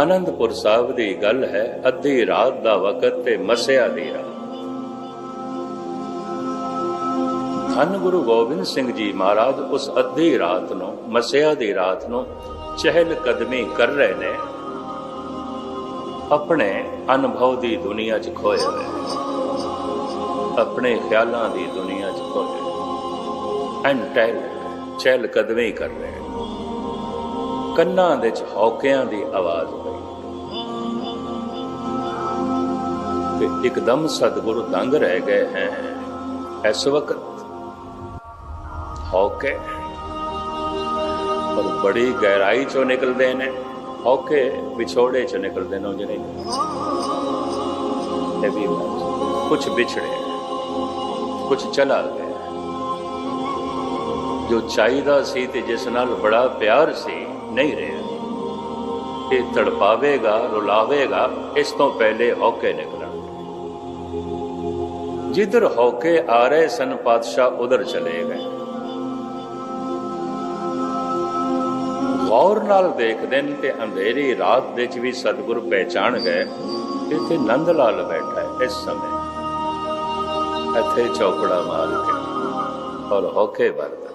ਆਨੰਦਪੁਰ ਸਾਹਿਬ ਦੀ ਗੱਲ ਹੈ, ਅੱਧੀ ਰਾਤ ਦਾ ਵਕਤ ਤੇ ਮਸਿਆ ਦੀ ਰਾਤ। ਧੰਨ ਗੁਰੂ ਗੋਬਿੰਦ ਸਿੰਘ ਜੀ ਮਹਾਰਾਜ ਉਸ ਅੱਧੀ ਰਾਤ ਨੂੰ, ਮਸਿਆ ਦੀ ਰਾਤ ਨੂੰ ਚਹਿਲ ਕਦਮੀ ਕਰ ਰਹੇ ਨੇ। ਆਪਣੇ ਅਨੁਭਵ ਦੀ ਦੁਨੀਆ 'ਚ ਖੋਏ ਹੋਏ ਆਪਣੇ ਖਿਆਲਾਂ ਦੀ ਦੁਨੀਆ 'ਚ ਖੋਏ ਐਂਟੈਲ ਚਹਿਲ ਕਦਮੀ ਕਰ ਰਹੇ ਕੰਨਾਂ ਦੇ 'ਚ ਹੌਕਿਆਂ ਦੀ ਆਵਾਜ਼ ਪਈ ਤੇ ਇੱਕਦਮ ਸਤਿਗੁਰੂ ਦੰਗ ਰਹਿ ਗਏ ਹੈ। ਇਸ ਵਕਤ ਹੌਕੇ ਪਰ ਬੜੀ ਗਹਿਰਾਈ ਚੋਂ ਨਿਕਲਦੇ ਨੇ। ਹੌਕੇ ਵਿਛੋੜੇ ਚੋਂ ਨਿਕਲਦੇ ਨੇ ਜਿਹੜੇ। ਇਹ ਵੀ ਕੁਝ ਵਿਛੜੇ ਕੁਝ ਚਲਾ ਗਿਆ ਜੋ ਚਾਹੀਦਾ ਸੀ ਤੇ ਜਿਸ ਨਾਲ ਬੜਾ ਪਿਆਰ ਸੀ, ਨਹੀਂ ਰਿਹਾ। ਇਹ ਤੜਪਾਵੇਗਾ, ਰੁਲਾਵੇਗਾ, ਇਸ ਤੋਂ ਪਹਿਲੇ ਹੌਕੇ ਨਿਕਲਣ ਜਿੱਧਰ ਹੌਕੇ ਆ ਰਹੇ ਸਨ, ਪਾਤਸ਼ਾਹ ਉਧਰ ਚਲੇ ਗਏ। ਗੌਰ ਨਾਲ ਦੇਖਦੇ ਨੇ ਤੇ ਅੰਧੇਰੀ ਰਾਤ ਦੇ ਵਿੱਚ ਵੀ ਸਤਿਗੁਰ ਪਹਿਚਾਣ ਗਏ ਇੱਥੇ ਨੰਦ ਲਾਲ ਬੈਠਾ ਹੈ ਇਸ ਸਮੇਂ। ਇੱਥੇ ਚੌਕੜਾ ਮਾਰ ਕੇ ਔਰ ਹੋਕੇ ਵਰਦਾ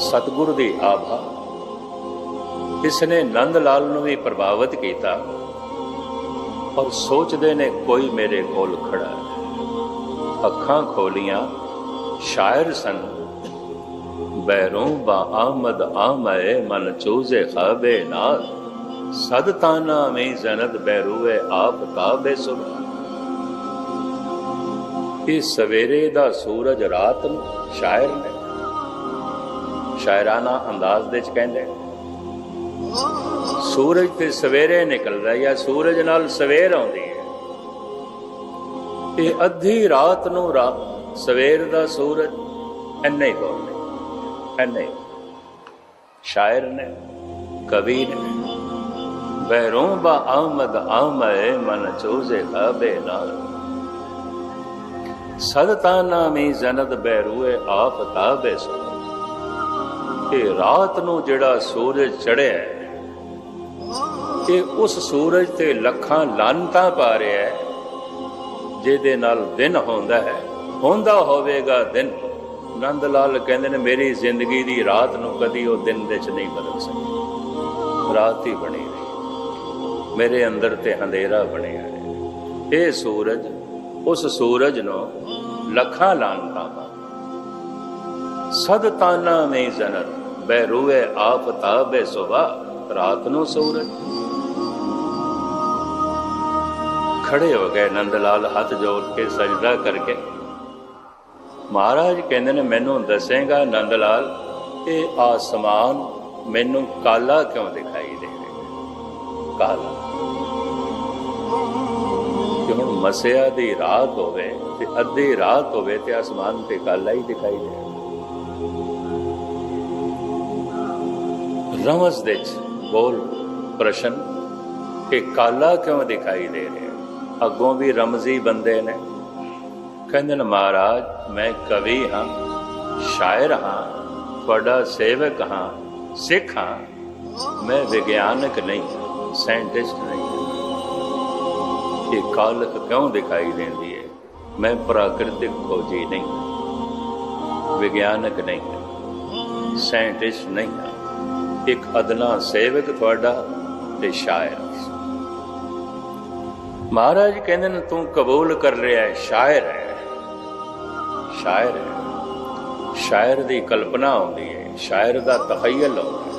ਸਤਿਗੁਰ ਦੀ ਆਭਾ। ਇਸ ਨੇ ਨੰਦ ਲਾਲ ਨੂੰ ਵੀ ਪ੍ਰਭਾਵਿਤ ਕੀਤਾ। ਔਰ ਸੋਚਦੇ ਨੇ ਕੋਈ ਮੇਰੇ ਕੋਲ ਖੜਾ ਹੈ। ਅੱਖਾਂ ਖੋਲੀਆਂ, ਸ਼ਾਇਰ ਸਨ। ਬੈਰੋਂ ਬਾ ਆਮਦ ਆਮਏ, ਮਨ ਚੂਜ਼ੇ ਖਾਬੇ ਨਾਲ। ਸਦ ਤਾਨਾ ਮੈਂ ਜ਼ਨਦ ਬੈਰੂਏ, ਆਪ ਕਾਬੇ ਸੁਬਾ ਇਹ ਸਵੇਰੇ ਦਾ ਸੂਰਜ ਰਾਤ ਨੂੰ ਸ਼ਾਇਰ ਨੇ। ਸ਼ਾਇਰਾਨਾ ਅੰਦਾਜ਼ ਦੇ ਚ ਕਹਿੰਦੇ ਸੂਰਜ ਤੇ ਸਵੇਰੇ ਨਿਕਲਦਾ ਜਾਂ ਸੂਰਜ ਨਾਲ ਸਵੇਰ ਆਉਂਦੀ ਹੈ। ਇਹ ਅੱਧੀ ਰਾਤ ਨੂੰ ਰਾਤ, ਸਵੇਰ ਦਾ ਸੂਰਜ ਐਨੇ ਹੀ ਬੋਲਦੇ ਐਨੇ ਸ਼ਾਇਰ ਨੇ, ਕਵੀ ਨੇ ਬਹਿਰੋਂ ਬਾ ਆਮਦ ਆਮਏ ਮਨ ਚੋਜ਼ੇ ਖਾਬੇ ਨਾਲ। ਸਦਤਾ ਨਾਮੀ ਜ਼ਨਦ ਬਹਿਰੂਏ ਆਪ ਤਾਬੇ ਸੋ। ਇਹ ਰਾਤ ਨੂੰ ਜਿਹੜਾ ਸੂਰਜ ਚੜਿਆ ਇਹ ਉਸ ਸੂਰਜ ਤੇ ਲੱਖਾਂ ਲਾਨਤਾਂ ਪਾ ਰਿਹਾ ਹੈ, ਜਿਹਦੇ ਨਾਲ ਦਿਨ ਹੁੰਦਾ ਹੈ, ਹੁੰਦਾ ਹੋਵੇਗਾ ਦਿਨ। ਨੰਦ ਲਾਲ ਕਹਿੰਦੇ ਨੇ, ਮੇਰੀ ਜ਼ਿੰਦਗੀ ਦੀ ਰਾਤ ਨੂੰ ਕਦੀ ਉਹ ਦਿਨ ਵਿੱਚ ਨਹੀਂ ਬਦਲ ਸਕੀ ਰਾਤ ਹੀ ਬਣੀ ਰਹੀ ਮੇਰੇ ਅੰਦਰ ਤੇ ਹਨੇਰਾ ਬਣਿਆ ਹੈ। ਇਹ ਸੂਰਜ, ਉਸ ਸੂਰਜ ਨੂੰ ਲੱਖਾਂ ਲਾਨਤਾਂ ਪਾ ਸਦ ਤਾਨਾ ਮੈਂ ਜ਼ਨਤ ਬਹਿਰੂਏ ਆਪ ਤਾਬੇ ਸੁਬਾ ਰਾਤ ਨੂੰ ਸੂਰਜ। ਖੜੇ ਹੋ ਗਏ ਨੰਦ ਲਾਲ ਹੱਥ ਜੋੜ ਕੇ ਸਜਦਾ ਕਰਕੇ। ਮਹਾਰਾਜ ਕਹਿੰਦੇ ਨੇ, ਮੈਨੂੰ ਦੱਸੇਗਾ ਨੰਦ ਲਾਲ ਇਹ ਆਸਮਾਨ ਮੈਨੂੰ ਕਾਲਾ ਕਿਉਂ ਦਿਖਾਈ ਦੇ ਰਿਹਾ ਕਾਲਾ। ਕਿ ਹੁਣ ਮਸਿਆ ਦੀ ਰਾਤ ਹੋਵੇ ਤੇ ਅੱਧੀ ਰਾਤ ਹੋਵੇ ਤੇ ਆਸਮਾਨ ਤੇ ਕਾਲਾ ਹੀ ਦਿਖਾਈ ਦੇ ਰਮਜ਼ ਦੇ ਚ ਬੋਲ ਪ੍ਰਸ਼ਨ ਕਿ ਕਾਲਾ ਕਿਉਂ ਦਿਖਾਈ ਦੇ ਰਿਹਾ? ਅੱਗੋਂ ਵੀ ਰਮਜ਼ੀ ਬੰਦੇ ਨੇ। ਕਹਿੰਦੇ ਨੇ, ਮਹਾਰਾਜ, ਮੈਂ ਕਵੀ ਹਾਂ, ਸ਼ਾਇਰ ਹਾਂ, ਤੁਹਾਡਾ ਸੇਵਕ ਹਾਂ, ਸਿੱਖ ਹਾਂ, ਮੈਂ ਵਿਗਿਆਨਕ ਨਹੀਂ, ਸਾਇੰਟਿਸਟ ਨਹੀਂ। ਇਹ ਕਾਲਕ ਕਿਉਂ ਦਿਖਾਈ ਦਿੰਦੀ ਹੈ? ਮੈਂ ਪ੍ਰਾਕਿਰਤਿਕ ਖੋਜੀ ਨਹੀਂ, ਵਿਗਿਆਨਕ ਨਹੀਂ, ਸਾਇੰਟਿਸਟ ਨਹੀਂ ਹਾਂ। ਇੱਕ ਅਦਨਾ ਸੇਵਕ ਤੁਹਾਡਾ ਤੇ ਸ਼ਾਇਰ। ਮਹਾਰਾਜ ਕਹਿੰਦੇ ਨੇ, ਤੂੰ ਕਬੂਲ ਕਰ ਰਿਹਾ ਹੈ, ਸ਼ਾਇਰ ਹੈ। ਸ਼ਾਇਰ ਹੈ। ਸ਼ਾਇਰ ਦੀ ਕਲਪਨਾ ਆਉਂਦੀ ਹੈ, ਸ਼ਾਇਰ ਦਾ ਤਖਯਲ ਆਉਂਦਾ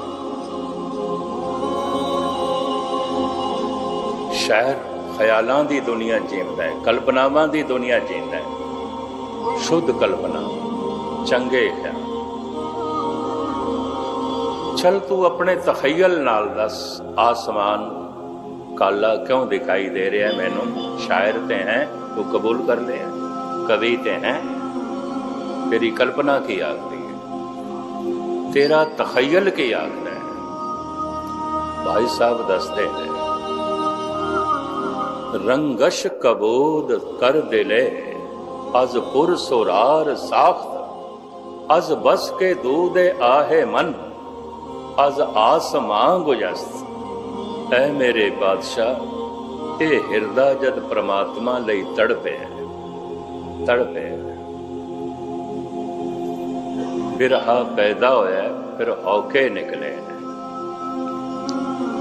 ਸ਼ਾਇਰ ਖਿਆਲਾਂ ਦੀ ਦੁਨੀਆ ਜੀਂਦਾ ਹੈ, ਕਲਪਨਾਵਾਂ ਦੀ ਦੁਨੀਆ ਜੀਂਦਾ ਹੈ। ਸ਼ੁੱਧ ਕਲਪਨਾ, ਚੰਗੇ ਖਿਆਲ। ਚਲ ਤੂੰ ਆਪਣੇ ਤਖਯਲ ਨਾਲ ਦੱਸ, ਆਸਮਾਨ ਕਾਲਾ ਕਿਉਂ ਦਿਖਾਈ ਦੇ ਰਿਹਾ ਮੈਨੂੰ? ਸ਼ਾਇਰ ਤੇ ਹੈ, ਤੂੰ ਕਬੂਲ ਕਰ ਲੈ, ਕਵੀ ਤੇ ਹੈ। ਤੇਰੀ ਕਲਪਨਾ ਕੀ ਆਖਦੀ ਹੈ? ਤੇਰਾ ਤਖਯਲ ਕੀ ਆਖਦਾ ਹੈ? ਭਾਈ ਸਾਹਿਬ ਦੱਸਦੇ ਨੇ, ਰੰਗਸ਼ ਕਬੂਦ ਕਰ ਦਿਲੇ, ਅਜ਼ ਪੁਰ ਸੁਰਾਰ ਸਾਖਤ, ਅਜ਼ ਬਸ ਕੇ ਦੂਦੇ ਆਹੇ ਮਨ। ਅਜ਼ ਆਸਮਾਂ ਗੁਜਸਤ ਐ ਮੇਰੇ ਬਾਦਸ਼ਾਹ, ਇਹ ਹਿਰਦਾ ਜਦ ਪ੍ਰਮਾਤਮਾ ਲਈ ਤੜਪੇ ਤੜਪੇ ਬਿਰਹਾ ਪੈਦਾ ਹੋਇਆ ਫਿਰ ਹੌਕੇ ਨਿਕਲੇ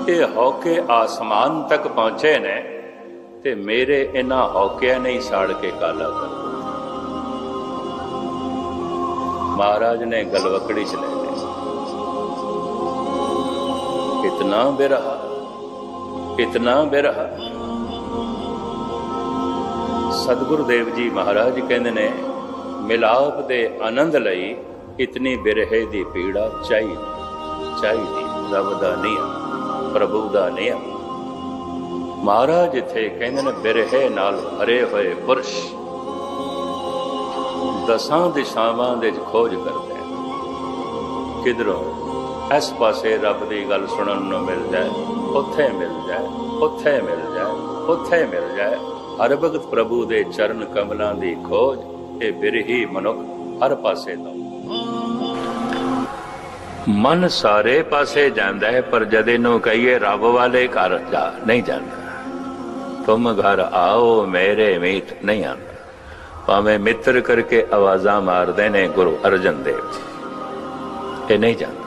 ਇਹ ਹੌਕੇ ਆਸਮਾਨ ਤੱਕ ਪਹੁੰਚੇ ਨੇ ਤੇ ਮੇਰੇ ਇਹਨਾਂ ਹੌਕਿਆਂ ਨੇ ਹੀ ਸਾੜ ਕੇ ਕਾਲਾ ਕਰ ਮਹਾਰਾਜ ਨੇ ਗਲਵਕੜੀ ਚ ਲੈ ਇਤਨਾ ਬਿਰਹਾ ਇਤਨਾ ਬਿਰਹਾ ਸਤਿਗੁਰੂ ਦੇਵ ਜੀ ਮਹਾਰਾਜ ਕਹਿੰਦੇ ਨੇ ਮਿਲਾਪ ਦੇ ਆਨੰਦ ਲਈ ਇਤਨੀ ਬਿਰਹੇ ਦੀ ਪੀੜਾ ਚਾਹੀਦੀ ਚਾਹੀਦੀ ਰੱਬ ਦਾ ਨਿਯਮ ਪ੍ਰਭੂ ਦਾ ਨਿਯਮ ਮਹਾਰਾਜ ਇੱਥੇ ਕਹਿੰਦੇ ਨੇ ਬਿਰਹੇ ਨਾਲ ਹਰੇ ਹੋਏ ਪੁਰਸ਼ ਦਸਾਂ ਦਿਸ਼ਾਵਾਂ ਦੇ ਖੋਜ ਕਰਦੇ ਕਿਧਰੋਂ ਇਸ ਪਾਸੇ ਰੱਬ ਦੀ ਗੱਲ ਸੁਣਨ ਨੂੰ ਮਿਲ ਜਾਏ, ਉੱਥੇ ਮਿਲ ਜਾਏ, ਉੱਥੇ ਮਿਲ ਜਾਏ, ਉੱਥੇ ਮਿਲ ਜਾਏ। ਹਰ ਵਕਤ ਪ੍ਰਭੂ ਦੇ ਚਰਨ ਕਮਲਾਂ ਦੀ ਖੋਜ ਇਹ ਬਿਰਹੀ ਮਨੁੱਖ ਹਰ ਪਾਸੇ ਤੋਂ। ਮਨ ਸਾਰੇ ਪਾਸੇ ਜਾਂਦਾ ਹੈ, ਪਰ ਜਦ ਇਹਨੂੰ ਕਹੀਏ ਰੱਬ ਵਾਲੇ ਘਰ ਜਾ ਨਹੀਂ ਜਾਂਦਾ। ਤੁਮ ਘਰ ਆਓ, ਮੇਰੇ ਮੀਤ ਨਹੀਂ ਆਉਂਦਾ। ਭਾਵੇਂ ਮਿੱਤਰ ਕਰਕੇ ਆਵਾਜ਼ਾਂ ਮਾਰਦੇ ਨੇ ਗੁਰੂ ਅਰਜਨ ਦੇਵ ਜੀ, ਇਹ ਨਹੀਂ ਜਾਂਦਾ।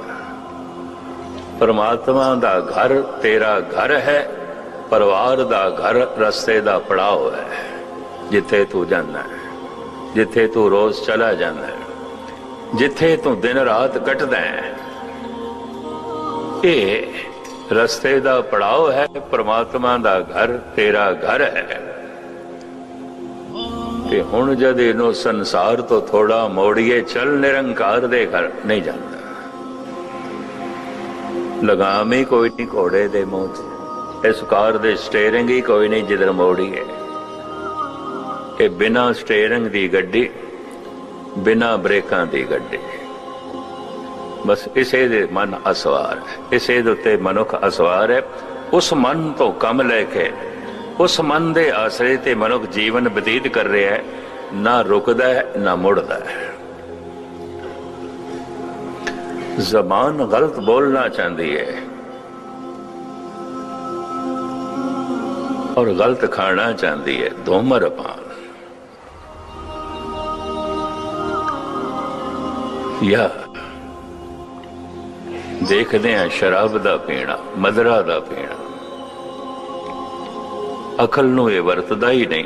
ਪਰਮਾਤਮਾ ਦਾ ਘਰ ਤੇਰਾ ਘਰ ਹੈ, ਪਰਿਵਾਰ ਦਾ ਘਰ ਰਸਤੇ ਦਾ ਪੜਾਅ ਹੈ। ਜਿੱਥੇ ਤੂੰ ਜਾਂਦਾ ਹੈ, ਜਿੱਥੇ ਤੂੰ ਰੋਜ਼ ਚਲਾ ਜਾਂਦਾ ਹੈ, ਜਿੱਥੇ ਤੂੰ ਦਿਨ ਰਾਤ ਕੱਟਦਾ ਹੈ, ਇਹ ਰਸਤੇ ਦਾ ਪੜਾਅ ਹੈ, ਪਰਮਾਤਮਾ ਦਾ ਘਰ ਤੇਰਾ ਘਰ ਹੈ। ਤੇ ਹੁਣ ਜਦ ਇਹਨੂੰ ਸੰਸਾਰ ਤੋਂ ਥੋੜਾ ਮੋੜੀਏ, ਚੱਲ ਨਿਰੰਕਾਰ ਦੇ ਘਰ, ਨਹੀਂ ਜਾਂਦਾ। ਲਗਾਮ ਹੀ ਕੋਈ ਨਹੀਂ ਘੋੜੇ ਦੇ ਮੂੰਹ ਤੇ। ਇਸ ਕਾਰ ਦੇ ਸਟੀਅਰਿੰਗ ਹੀ ਕੋਈ ਨਹੀਂ ਜਿੱਧਰ ਹੈ। ਇਹ ਬਿਨਾ ਸਟੀਅਰਿੰਗ ਦੀ ਗੱਡੀ, ਬਿਨਾ ਬ੍ਰੇਕਾਂ ਦੀ ਗੱਡੀ। ਬਸ ਇਸੇ ਦੇ ਮਨ ਅਸਵਾਰ ਇਸੇ ਦੇ ਉੱਤੇ ਮਨੁੱਖ ਅਸਵਾਰ ਹੈ। ਉਸ ਮਨ ਤੋਂ ਕੰਮ ਲੈ ਕੇ, ਉਸ ਮਨ ਦੇ ਆਸਰੇ ਤੇ ਮਨੁੱਖ ਜੀਵਨ ਬਤੀਤ ਕਰ ਰਿਹਾ ਹੈ। ਨਾ ਰੁਕਦਾ ਹੈ, ਨਾ ਮੁੜਦਾ ਹੈ। ਜ਼ਬਾਨ ਗਲਤ ਬੋਲਣਾ ਚਾਹੁੰਦੀ ਹੈ ਔਰ ਗਲਤ ਖਾਣਾ ਚਾਹੁੰਦੀ ਹੈ ਧੂਮਰਪਾਨ ਯਾ, ਦੇਖਦੇ ਆ ਸ਼ਰਾਬ ਦਾ ਪੀਣਾ, ਮਦਰਾ ਦਾ ਪੀਣਾ। ਅਕਲ ਨੂੰ ਇਹ ਵਰਤਦਾ ਹੀ ਨਹੀਂ।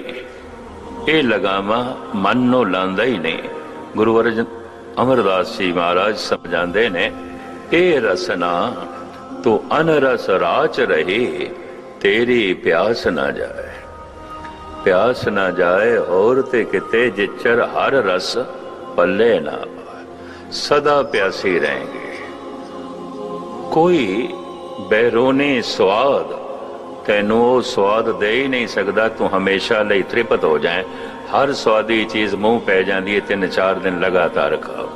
ਇਹ ਲਗਾਵਾ ਮਨ ਨੂੰ ਲਾਂਦਾ ਹੀ ਨਹੀਂ। ਗੁਰੂ ਅਰਜਨ ਅਮਰਦਾਸ ਜੀ ਮਹਾਰਾਜ ਸਮਝਾਉਂਦੇ ਨੇ ਇਹ ਰਸਨਾ, ਤੂੰ ਅਨਰਸ ਰਾਚ ਰਹੀ, ਤੇਰੀ ਪਿਆਸ ਨਾ ਜਾਏ। ਪਿਆਸ ਨਾ ਜਾਏ ਹੋਰ ਤੇ ਕਿਤੇ ਜਿਚਰ ਹਰ ਰਸ ਪੱਲੇ ਨਾ ਸਦਾ ਪਿਆਸੀ ਰਹੇਂਗੇ। ਕੋਈ ਬੈਰੋਨੀ ਸਵਾਦ, ਤੈਨੂੰ ਉਹ ਸਵਾਦ ਦੇ ਹੀ ਨਹੀਂ ਸਕਦਾ, ਤੂੰ ਹਮੇਸ਼ਾ ਲਈ ਤ੍ਰਿਪਤ ਹੋ ਜਾਏ। ਹਰ ਸਵਾਦੀ ਚੀਜ਼ ਮੂੰਹ ਪੈ ਜਾਂਦੀ ਹੈ ਤਿੰਨ ਚਾਰ ਦਿਨ ਲਗਾਤਾਰ ਖਾਓ।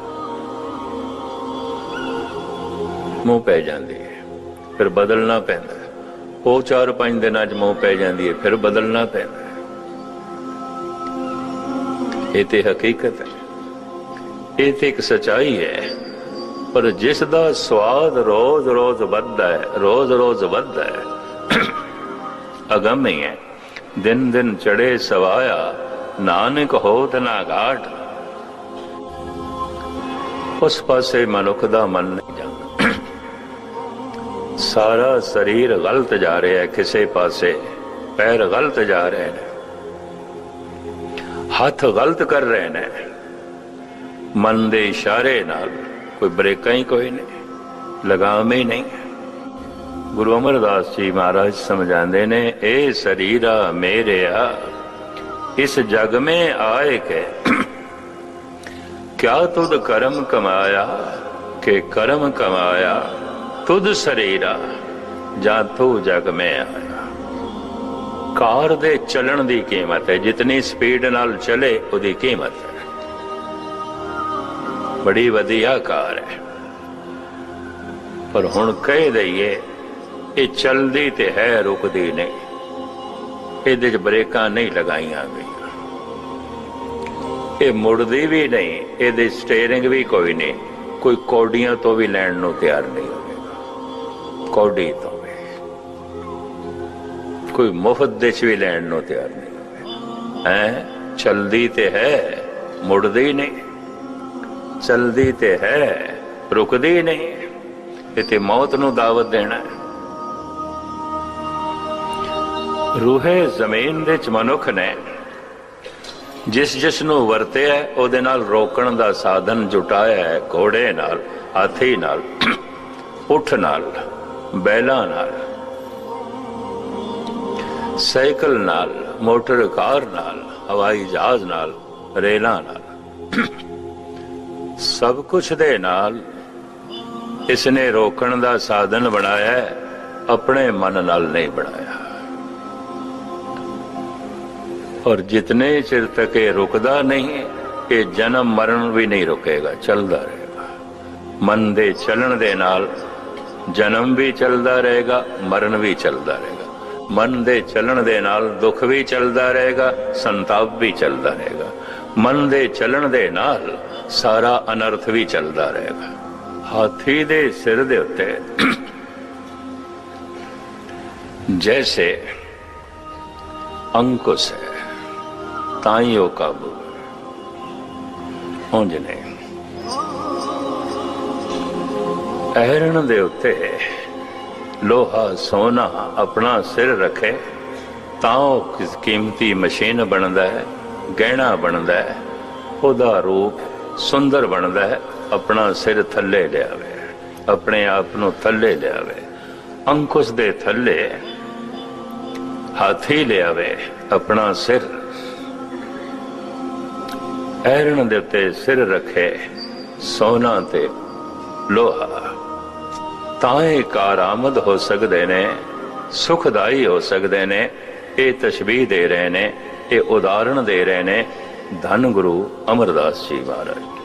ਮੂੰਹ ਪੈ ਜਾਂਦੀ ਹੈ, ਫਿਰ ਬਦਲਣਾ ਪੈਂਦਾ ਉਹ ਚਾਰ ਪੰਜ ਦਿਨਾਂ 'ਚ ਮੂੰਹ ਪੈ ਜਾਂਦੀ ਹੈ, ਫਿਰ ਬਦਲਣਾ ਪੈਂਦਾ ਇਹ ਤੇ ਹਕੀਕਤ ਹੈ। ਇਹ ਤੇ ਇੱਕ ਸਚਾਈ ਹੈ। ਪਰ ਜਿਸ ਦਾ ਸਵਾਦ ਰੋਜ਼-ਰੋਜ਼ ਵੱਧਦਾ ਹੈ ਰੋਜ਼-ਰੋਜ਼ ਵੱਧਦਾ ਹੈ। ਅਗਮ ਹੀ ਹੈ। ਦਿਨ ਦਿਨ ਚੜੇ ਸਵਾਇਆ ਨਾਨਕ ਹੋਤ ਨਾ ਗਾਠ ਉਸ ਪਾਸੇ ਮਨੁੱਖ ਦਾ ਮਨ ਨਹੀਂ ਜਾਂਦਾ। ਸਾਰਾ ਸਰੀਰ ਗਲਤ ਜਾ ਰਿਹਾ ਹੈ, ਕਿਸੇ ਪਾਸੇ ਪੈਰ ਗਲਤ ਜਾ ਰਹੇ ਨੇ। ਹੱਥ ਗਲਤ ਕਰ ਰਹੇ ਨੇ। ਮਨ ਦੇ ਇਸ਼ਾਰੇ ਨਾਲ ਕੋਈ ਬ੍ਰੇਕਾਂ ਹੀ ਕੋਈ ਨਹੀਂ, ਲਗਾਮ ਹੀ ਨਹੀਂ। ਗੁਰੂ ਅਮਰਦਾਸ ਜੀ ਮਹਾਰਾਜ ਸਮਝਾਉਂਦੇ ਨੇ, ਇਹ ਸਰੀਰਾ ਮੇਰਿਆ ਇਸ ਜਗ में ਆਏ ਕੇ। ਕਿਆ ਤੁਧ ਕਰਮ ਕਮਾਇਆ? ਕਿ ਕਰਮ ਕਮਾਇਆ? ਤੁਧ ਸਰੀਰਾ, ਜਾਂ ਤੂੰ ਜਗ में ਆਇਆ? ਕਾਰ ਦੇ ਚੱਲਣ ਦੀ ਕੀਮਤ ਹੈ। ਜਿਤਨੀ ਸਪੀਡ ਨਾਲ ਚਲੇ, ਉਹਦੀ ਕੀਮਤ ਹੈ। ਬੜੀ ਵਧੀਆ ਕਾਰ ਹੈ। ਪਰ ਹੁਣ ਕਹਿ ਦਈਏ, ਇਹ ਚਲਦੀ ਤੇ ਹੈ, ਰੁਕਦੀ ਨਹੀਂ। ਇਹਦੇ 'ਚ ਬ੍ਰੇਕਾਂ ਨਹੀਂ ਲਗਾਈਆਂ ਗਈਆਂ। ਇਹ ਮੁੜਦੀ ਵੀ ਨਹੀਂ, ਇਹਦੇ ਸਟੀਅਰਿੰਗ ਵੀ ਕੋਈ ਨਹੀਂ। ਕੋਈ ਕੌਡੀਆਂ ਤੋਂ ਵੀ ਲੈਣ ਨੂੰ ਤਿਆਰ ਨਹੀਂ ਹੋਵੇਗਾ ਕੌਡੀ ਤੋਂ ਵੀ। ਕੋਈ ਮੁਫਤ ਦੇ ਚ ਵੀ ਲੈਣ ਨੂੰ ਤਿਆਰ ਨਹੀਂ ਹੈ? ਚਲਦੀ ਤੇ ਹੈ, ਮੁੜਦੀ ਨਹੀਂ। ਚਲਦੀ ਤੇ ਹੈ, ਰੁਕਦੀ ਨਹੀਂ। ਇਹ ਤੇ ਮੌਤ ਨੂੰ ਦਾਵਤ ਦੇਣਾ ਹੈ। ਰੂਹੇ ਜ਼ਮੀਨ ਦੇ ਚ ਮਨੁੱਖ ਨੇ ਜਿਸ ਜਿਸ ਨੂੰ ਵਰਤਿਆ ਹੈ, ਉਹਦੇ ਨਾਲ ਰੋਕਣ ਦਾ ਸਾਧਨ ਜੁਟਾਇਆ ਹੈ ਘੋੜੇ ਨਾਲ ਹਾਥੀ ਨਾਲ ਉਠ ਨਾਲ ਬੈਲਾਂ ਨਾਲ ਸਾਈਕਲ ਨਾਲ ਮੋਟਰ ਕਾਰ ਨਾਲ ਹਵਾਈ ਜਹਾਜ਼ ਨਾਲ ਰੇਲਾਂ ਨਾਲ। ਸਭ ਕੁਝ ਦੇ ਨਾਲ ਇਸ ਨੇ ਰੋਕਣ ਦਾ ਸਾਧਨ ਬਣਾਇਆ ਆਪਣੇ ਮਨ ਨਾਲ ਨਹੀਂ ਬਣਾਇਆ। ਔਰ ਜਿਤਨੇ ਚਿਰ ਤੱਕ ਇਹ ਰੁਕਦਾ ਨਹੀਂ, ਇਹ ਜਨਮ ਮਰਨ ਵੀ ਨਹੀਂ ਰੁਕੇਗਾ, ਚੱਲਦਾ ਰਹੇਗਾ। ਮਨ ਦੇ ਚੱਲਣ ਦੇ ਨਾਲ ਜਨਮ ਵੀ ਚੱਲਦਾ ਰਹੇਗਾ, ਮਰਨ ਵੀ ਚੱਲਦਾ ਰਹੇਗਾ। ਮਨ ਦੇ ਚੱਲਣ ਦੇ ਨਾਲ ਦੁੱਖ ਵੀ ਚੱਲਦਾ ਰਹੇਗਾ, ਸੰਤਾਪ ਵੀ ਚੱਲਦਾ ਰਹੇਗਾ। ਮਨ ਦੇ ਚੱਲਣ ਦੇ ਨਾਲ ਸਾਰਾ ਅਨਰਥ ਵੀ ਚੱਲਦਾ ਰਹੇਗਾ। ਹਾਥੀ ਦੇ ਸਿਰ ਦੇ ਉੱਤੇ ਜੈਸੇ ਅੰਕੁਸ਼ ਹੈ। ਤਾਂ ਹੀ ਉਹ ਕਾਬੂ ਉਂਝ ਨਹੀਂ। ਐਰਨ ਦੇ ਉੱਤੇ ਲੋਹਾ ਸੋਨਾ ਆਪਣਾ ਸਿਰ ਰੱਖੇ, ਤਾਂ ਉਹ ਕਿਸ ਕੀਮਤੀ ਮਸ਼ੀਨ ਬਣਦਾ ਹੈ, ਗਹਿਣਾ ਬਣਦਾ ਹੈ, ਉਹਦਾ ਰੂਪ ਸੁੰਦਰ ਬਣਦਾ ਹੈ, ਆਪਣਾ ਸਿਰ ਥੱਲੇ ਲਿਆਵੇ, ਆਪਣੇ ਆਪ ਨੂੰ ਥੱਲੇ ਲਿਆਵੇ, ਅੰਕੁਸ਼ ਦੇ ਥੱਲੇ ਹਾਥੀ ਲਿਆਵੇ, ਆਪਣਾ ਸਿਰ ਐਰਨ ਦੇ ਉੱਤੇ ਸਿਰ ਰੱਖੇ, ਸੋਨਾ ਤੇ ਲੋਹਾ। ਤਾਂ ਇਹ ਕਾਰਾਮਦ ਹੋ ਸਕਦੇ ਨੇ, ਸੁਖਦਾਈ ਹੋ ਸਕਦੇ ਨੇ, ਇਹ ਤਸ਼ਬੀਹ ਦੇ ਰਹੇ ਨੇ, ਇਹ ਉਦਾਹਰਣ ਦੇ ਰਹੇ ਨੇ ਧੰਨ ਗੁਰੂ ਅਮਰਦਾਸ ਜੀ ਮਹਾਰਾਜ।